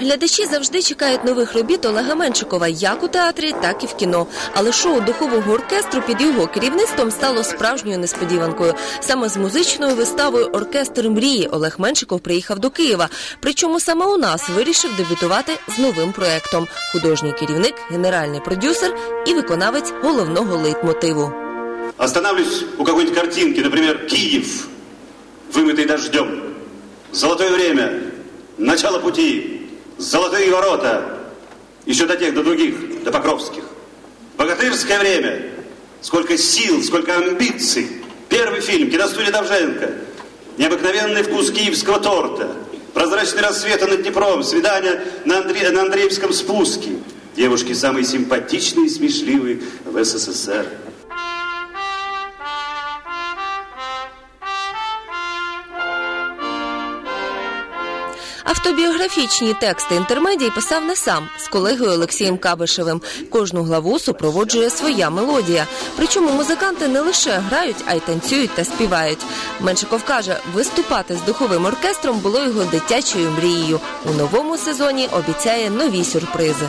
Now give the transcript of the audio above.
Глядачі завжди чекають нових робіт Олега Меншикова як у театрі, так і в кіно. Але шоу духового оркестру під його керівництвом стало справжньою несподіванкою. Саме з музичною виставою Оркестр мрії Олег Меншиков приїхав до Києва. Причому саме у нас вирішив дебютувати з новим проектом. Художній керівник, генеральний продюсер і виконавець головного лейтмотиву. Останавливаюсь у какой-нибудь картинки, например, Киев, вымытый дождем. Золотое время, начало пути, Золотые ворота, еще до тех, до других, до Покровских. Богатырское время, сколько сил, сколько амбиций. Первый фильм, киностудия Довженко. Необыкновенный вкус киевского торта. Прозрачный рассвет над Днепром, свидание на, Андре... на Андреевском спуске. Девушки самые симпатичные и смешливые в СССР. Автобіографічні тексти інтермедії писав не сам з колегою Олексієм Кабишевим. Кожну главу супроводжує своя мелодія. Причому музиканти не лише грають, а й танцюють та співають. Меншиков каже, виступати з духовим оркестром було його дитячою мрією. У новому сезоні обіцяє нові сюрпризи.